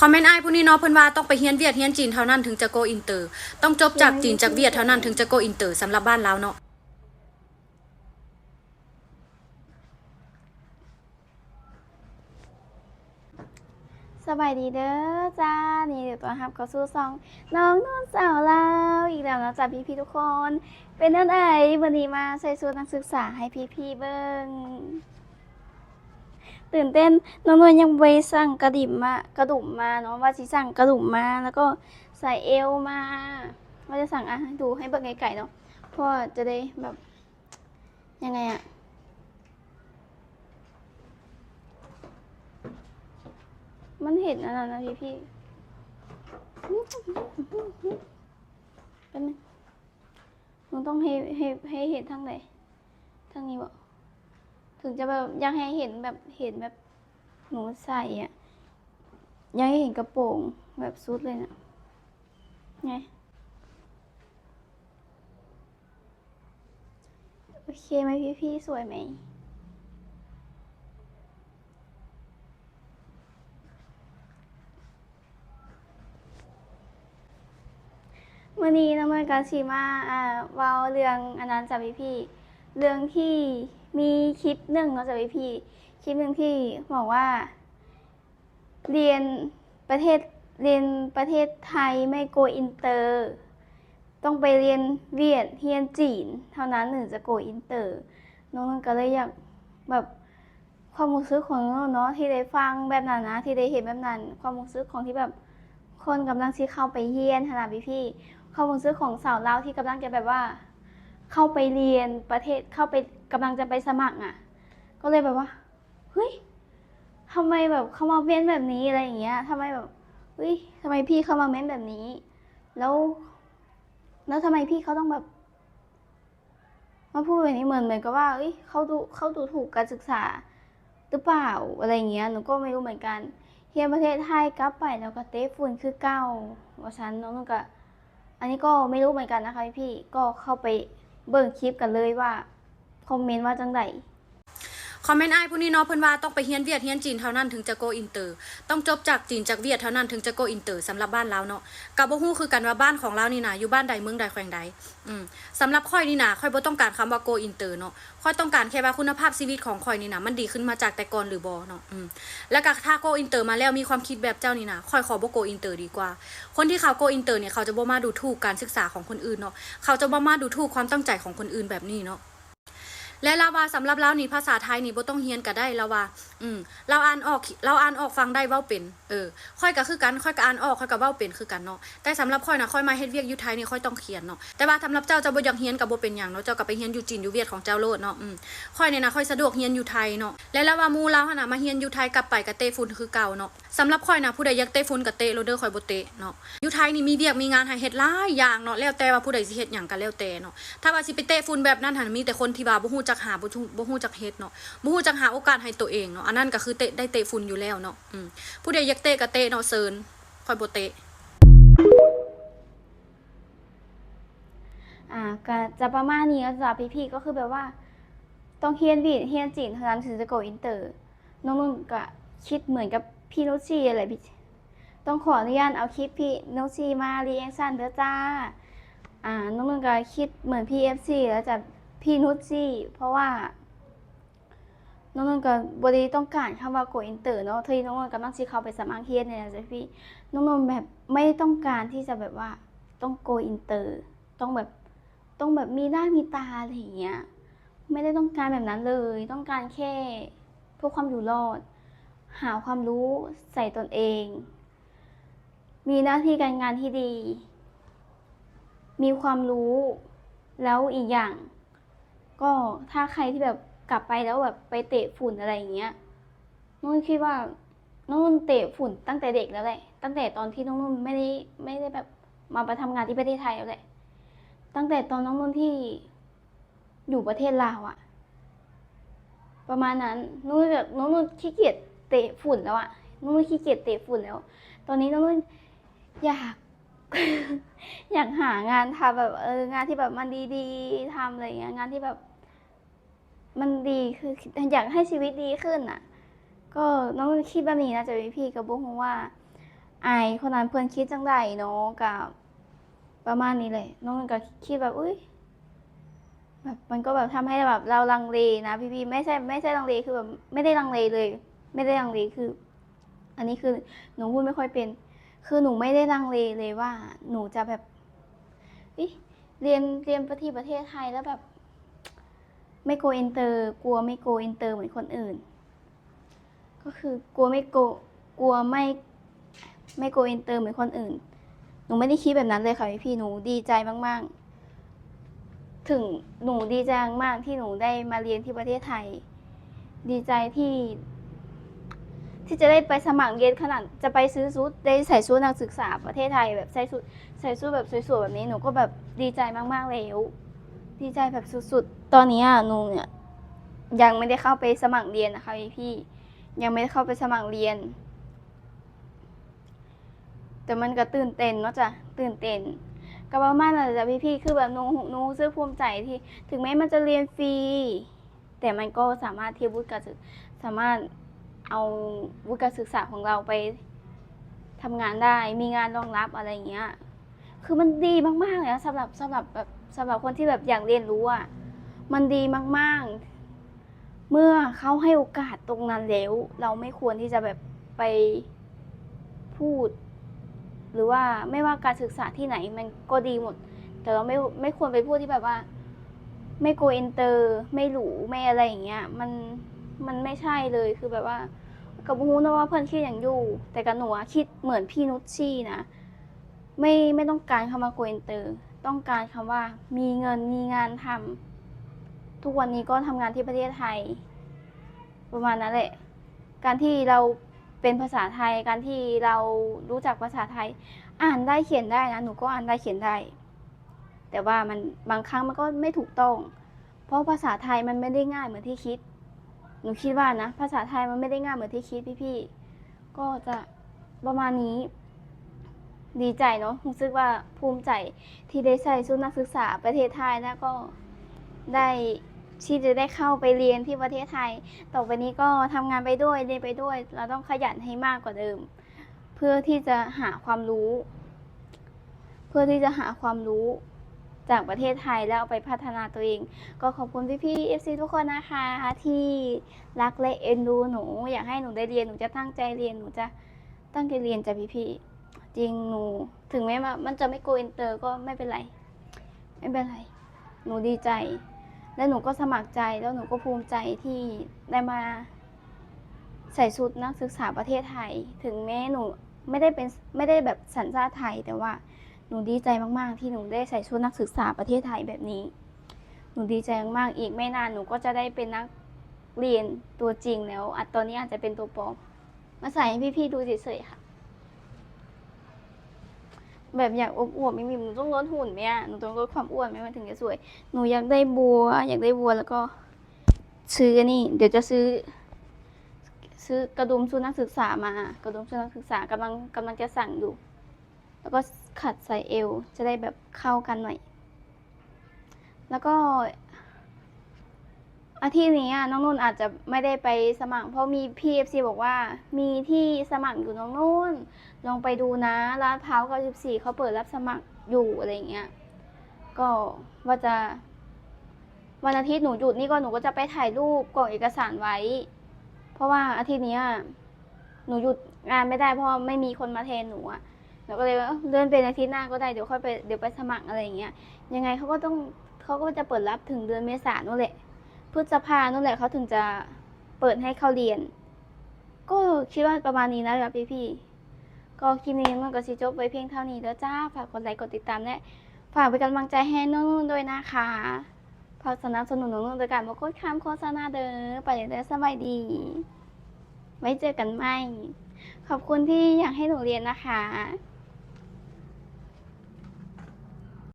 คอมเมนต์ไอ้ายผู้นี้เนาะเพิ่นว่าต้องไปเฮียนเวียดเฮียนจีนเท่านั้นถึงจะโกอินเตอร์ ต้องจบจากจีนจากเวียดเท่านั้นถึงจะโกอินเตอร์สำหรับบ้านเราเนาะสบายดีเด้อจ้า นี่เดี๋ยวตัวฮับเข้าสู่ซอง น้องนอนสาวเราอีกแล้วนะจ๊ะพี่พี่ๆทุกคน เป็นนั่นไอวันนี้มาใส่สูตรนักศึกษาให้พี่พี่ๆเบิ้ง ตื่นเต้นน้องนวลยังไปสั่งกระดิ่มมากระดุมมาเนาะว่าสิสั่งกระดุมมาแล้วก็ใส่เอวมาว่าจะสั่งอะให้ดูให้เบิ่งไก่ๆเนาะเพราะว่าจะได้แบบยังไงอะมันเห็นอันนั้นะพี่พี่เป็นงหนูต้องให้ให้ให้เห็นทางไหนทางนี้บ่ ถึงจะแบบอยากให้เห็นแบบเห็นแบบหนูใส่อะอยากให้เห็นกระโปรงแบบสุดเลยนะไงโอเคไหมพี่พี่สวยไหมวันนี้น้องเมย์กาชิมาอ่าเว้าเรื่องอันนั้นจากพี่พี่ เรื่องที่ มีคลิปหนึ่งเนาะจากพี่พี่ คลิปหนึ่งที่บอกว่า เรียนประเทศเรียนประเทศไทยไม่โกอินเตอร์ ต้องไปเรียนเวียดเฮียนจีน เท่านั้นถึงจะโกอินเตอร์ น้องก็เลยอยากแบบความรู้สึกของน้องเนาะที่ได้ฟังแบบนั้นนะ ที่ได้เห็นแบบนั้น ความรู้สึกของที่แบบคนกำลังที่เข้าไปเฮียนขนาดพี่พี่ความรู้สึกของสาวเล่าที่กำลังจะแบบว่า เข้าไปเรียนประเทศเข้าไปกำลังจะไปสมัครอะ ก็เลยแบบว่าเฮ้ยทำไมแบบเขามาเม้นแบบนี้อะไรอย่างเงี้ยทำไมแบบเฮ้ยทำไมพี่เขามาเม้นแบบนี้ แล้ว แล้วทำไมพี่เขาต้องแบบมาพูดแบบนี้เหมือนเหมือนกับว่าเอ้ยเขาดูเขาดูถูกการศึกษาหรือเปล่าอะไรอย่างเงี้ยหนูก็ไม่รู้เหมือนกันเฮียประเทศไทยกลับไปแล้วก็เตะฝุ่นคือเก้าว่าฉันน้องนุ่นก็อันนี้ก็ไม่รู้เหมือนกันนะคะพี่ก็เข้าไป เบิ่งคลิปกันเลยว่า คอมเมนต์ว่าจังได คอมเมนต์ไอ้ายผู้นี้เนาะเพิ่นว่าต้องไปเฮียนเวียดเฮียนจีนเท่านั้นถึงจะโกอินเตอร์ ต้องจบจากจีนจากเวียดเท่านั้นถึงจะโกอินเตอร์สำหรับบ้านเราเนาะกับบ่ฮู้คือกันว่าบ้านของเรานี่นะอยู่บ้านใดเมืองใดแขวงใดอืมสำหรับค่อยนี่นะค่อยบ่ต้องการคำว่าโกอินเตอร์เนาะค่อยต้องการแค่ว่าคุณภาพชีวิตของค่อยนี่นะมันดีขึ้นมาจากแต่ก่อนหรือบ่เนาะอืมแล้วก็ถ้าโกอินเตอร์มาแล้วมีความคิดแบบเจ้านี่นะค่อยขอบ่โกอินเตอร์ดีกว่า คนที่เขาโกอินเตอร์เนี่ยเขาจะบ่มาดูถูกการศึกษาของคนอื่นเนาะเขาจะบ่มาดูถูกความตั้งใจของคนอื่นแบบนี้เนาะ และเราว่าสำหรับเรานี่ภาษาไทยนี่บ่ต้องเฮียนก็ได้เราว่า อืมเราอ่านออกเราอ่านออกฟังได้เว้าเป็น เออค่อยก็คือกันค่อยก็อ่านออกค่อยก็เว้าเป็นคือกันเนาะแต่สำหรับค่อยนะค่อยมาเฮ็ดเวียกอยู่ไทยนี่ค่อยต้องเขียนเนาะแต่ว่าสำหรับเจ้าเจ้าบ่อยากเฮียนก็บ่เป็นหยังเนาะเจ้าก็ไปเฮียนอยู่จีนอยู่เวียดของเจ้าโลดเนาะอืมค่อยเนี่ยนะค่อยสะดวกเฮียนอยู่ไทยเนาะและเราว่ามูเราหั่นน่ะมาเฮียนอยู่ไทยกลับไปก็เตะฝุ่นคือเก่าเนาะสำหรับค่อยนะผู้ใดอยากเตะฝุ่นก็เตะโลเด้อค่อยบ่เตะเนาะอยู่ไทยนี่มีเวียกมีงานให้เฮ็ดหลายอย่างเนาะแล้วแต่ว่าผู้ใดสิเฮ็ดหยังก็แล้วแต่เนาะถ้าว่าสิไปเตะฝุ่นแบบนั้นหันมีแต่คนที่ว่าบ่ฮู้จักหาบ่ฮู้บ่ฮู้จักเฮ็ดเนาะบ่ฮู้จักหาโอกาสให้ตัวเองเนาะอันนั้นก็คือเตะได้เตะฝุ่นอยู่แล้วเนาะอืมผู้ใดอยากเตะก็เตะเนาะเซิญค่อยบ่เตะอ่าก็จะประมาณนี้ก็จะพี่ๆก็คือแบบว่า ต้องเฮียนวีดเฮียนจีนเท่านั้นถึงจะโกอินเตอร์น้องนุ่นก็คิดเหมือนกับพี่นุชีอะไรพี่ต้องขออนุญาตเอาคลิปพี่นุชีมาเรียงสั้นเด้อจ้าอ่าน้องนุ่นก็คิดเหมือนพี่เอฟซีแล้วจะ พี่นุชชีเพราะว่าน้องนุ่นก็บริต้องการคำว่าโกอินเตอร์เนาะที่น้องนุ่นกำลังสิเขาไปสมัครเฮียนเนี่ยนะจ้ะพี่น้องนนท์แบบไม่ต้องการที่จะแบบว่าต้องโกอินเตอร์ ต้องแบบต้องแบบมีหน้ามีตาอะไรอย่างเงี้ยไม่ได้ต้องการแบบนั้นเลย ต้องการแค่เพื่อความอยู่รอด หาความรู้ใส่ตนเอง มีหน้าที่การงานที่ดี มีความรู้ แล้วอีกอย่าง ก็ถ้าใครที่แบบกลับไปแล้วแบบไปเตะฝุ่นอะไรอย่างเงี้ยนุ่นคิดว่านุ่นเตะฝุ่นตั้งแต่เด็กแล้วแหละ ตั้งแต่ตอนที่น้องนุ่นไม่ได้ไม่ได้แบบมาไปทำงานที่ประเทศไทยแล้วแหละ ตั้งแต่ตอนน้องนุ่นที่อยู่ประเทศลาวอะประมาณนั้นนุ่นแบบน้องนุ่นขี้เกียจเตะฝุ่นแล้วอะนุ่นขี้เกียจเตะฝุ่นแล้ว ตอนนี้น้องนุ่นอยาก อยากหางานทำแบบเอองานที่แบบมันดีๆทำอะไรอย่างเงี้ยงานที่แบบ มันดีคืออยากให้ชีวิตดีขึ้นอะ ก็น้องคิดแบบนี้นะจะพี่พี่กับบุ้งว่าไอคนนั้นเพิ่อนคิดจังไดเนาะกับประมาณนี้เลย น้องก็คิดแบบอุ้ยแบบมันก็แบบทำให้แบบเราลังเลนะพี่ๆไม่ใช่ไม่ใช่ลังเลคือแบบไม่ได้ลังเลเลย ไม่ได้ลังเลคือ อันนี้คือหนูพูดไม่ค่อยเป็น คือหนูไม่ได้ลังเลเลยว่า หนูจะแบบเรียนเรียนประเทศประเทศไทยแล้วแบบ ไม่โกอินเตอร์ กลัวไม่โกอินเตอร์เหมือนคนอื่น ก็คือกลัวไม่โกกลัวไม่ไม่โกอินเตอร์เหมือนคนอื่น หนูไม่ได้คิดแบบนั้นเลยค่ะพี่หนูดีใจมาก ๆ ถึงหนูดีใจมากที่หนูได้มาเรียนที่ประเทศไทย ดีใจที่ ที่จะได้ไปสมัครเรียนขนาดจะไปซื้อชุดได้ใส่ชุดนักศึกษาประเทศไทยแบบใส่ชุดใส่ชุดแบบสวยๆแบบนี้หนูก็แบบดีใจมากๆแล้วดีใจแบบสุดๆ ตอนนี้อะหนูเนี่ยยังไม่ได้เข้าไปสมัครเรียนนะคะพี่ยังไม่ได้เข้าไปสมัครเรียน แต่มันก็ตื่นเต้นเนาะจ้ะตื่นเต้นก็ประมาณนั้นแหละจ้ะพี่ๆคือแบบหนูหนูรู้สึกภูมิใจที่ถึงแม้มันจะเรียนฟรีแต่มันก็สามารถเทียบวุฒิการศึกสามารถ เอาวุฒิการศึกษาของเราไปทำงานได้ มีงานรองรับอะไรอย่างเงี้ย คือมันดีมากๆเลยนะสำหรับสำหรับแบบสำหรับคนที่แบบอยากเรียนรู้อะมันดีมากๆ เมื่อเขาให้โอกาสตรงนั้นแล้ว เราไม่ควรที่จะแบบไปพูด หรือว่าไม่ว่าการศึกษาที่ไหนมันก็ดีหมด แต่เราไม่ไม่ควรไปพูดที่แบบว่า ไม่โกอินเตอร์ ไม่หรูไม่อะไรอย่างเงี้ย มัน มันไม่ใช่เลยคือแบบว่ากับฮูนะว่าเพื่อนคิดอย่างอยู่ แต่กับหนูอะคิดเหมือนพี่นุชชี่นะไม่ไม่ต้องการคำว่าโกอินเตอร์ ต้องการคำว่ามีเงินมีงานทำทุกวันนี้ก็ทำงานที่ประเทศไทย ประมาณนั้นแหละ การที่เราเป็นภาษาไทย การที่เรารู้จักภาษาไทย อ่านได้เขียนได้นะหนูก็อ่านได้เขียนได้ แต่ว่ามันบางครั้งมันก็ไม่ถูกต้อง เพราะภาษาไทยมันไม่ได้ง่ายเหมือนที่คิด นูคิดว่านะ ภาษาไทยมันไม่ได้ง่ายเหมือนที่คิดพี่ๆ ก็จะประมาณนี้ ดีใจเนาะรู้สึกว่าภูมิใจที่ได้ใส่ชุดนักศึกษาประเทศไทยแล้วก็ได้ที่จะได้เข้าไปเรียนที่ประเทศไทย ต่อไปนี้ก็ทำงานไปด้วยเรียนไปด้วย เราต้องขยันให้มากกว่าเดิม เพื่อที่จะหาความรู้ เพื่อที่จะหาความรู้ จากประเทศไทยแล้วเอาไปพัฒนาตัวเอง ก็ขอบคุณพี่ๆ FC ทุกคนนะคะ ที่รักและเอ็นดูหนู อยากให้หนูได้เรียนหนูจะตั้งใจเรียนหนูจะตั้งใจเรียนจ้ะพี่ๆจริงหนูถึงแม้ว่ามันจะไม่โกอินเตอร์ก็ไม่เป็นไร ไม่เป็นไร หนูดีใจ และหนูก็สมัครใจแล้วหนูก็ภูมิใจที่ได้มาใส่ชุดนักศึกษาประเทศไทย ถึงแม้หนูไม่ได้เป็นไม่ได้แบบสัญชาติไทยแต่ว่า หนูดีใจมากๆ ที่หนูได้ใส่ชุดนักศึกษาประเทศไทยแบบนี้ หนูดีใจมากอีกไม่นานหนูก็จะได้เป็นนักเรียนตัวจริงแล้วอตอนนี้อาจจะเป็นตัวปลอมมาใส่ให้พี่ๆดูเฉยๆค่ะ แบบอยากอวบๆมีหนูต้องลดหุ่นไหมอะหนูต้องลดความอ้วนไหมมันถึงจะสวย หนูอยากได้บัว อยากได้บัวแล้วก็ ซื้อนนี่ เดี๋ยวจะซื้อ ซื้อกระดุมชุดนักศึกษามากระดุมชุดนักศึกษากำลังกำลังจะสั่งอยู่ แล้วก็ ขัดใส่เอว จะได้แบบเข้ากันหน่อย แล้วก็ อาทิตย์นี้อะน้องนุ่นอาจจะไม่ได้ไปสมัคร เพราะมีพี่เอฟซีบอกว่า มีที่สมัครอยู่น้องนุ่น ลองไปดูนะร้านพร้าว94เขาเปิดรับสมัครอยู่อะไรเงี้ย ก็ว่าจะ วันอาทิตย์หนูหยุดนี่ก็หนูก็จะไปถ่ายรูปกรอกเอกสารไว้ เพราะว่าอาทิตย์นี้หนูหยุดงานไม่ได้เพราะไม่มีคนมาแทนหนูอะ หนูก็เลยว่าเอ้าเลื่อนเป็นอาทิตย์หน้าก็ได้เดี๋ยวค่อยไปเดี๋ยวไปสมัครอะไรอย่างเงี้ยยังไงเขาก็ต้องเขาก็จะเปิดรับถึงเดือนเมษานนู่นแหละพฤษภานู่นแหละเขาถึงจะเปิดให้เข้าเรียน ก็คิดว่าประมาณนี้นะครับพี่ๆก็คลิปนี้มันก็สิจบไว้เพียงเท่านี้แล้วจ้าฝากกดไลค์กดติดตามและฝากเป็นกำลังใจให้นุ่นด้วยนะคะฝากสนับสนุนนุ่นๆโดยการบอกดข้ามโฆษณาเด้อไปเด้อสบายดี ไว้เจอกันใหม่ขอบคุณที่อยากให้หนูเรียนนะคะ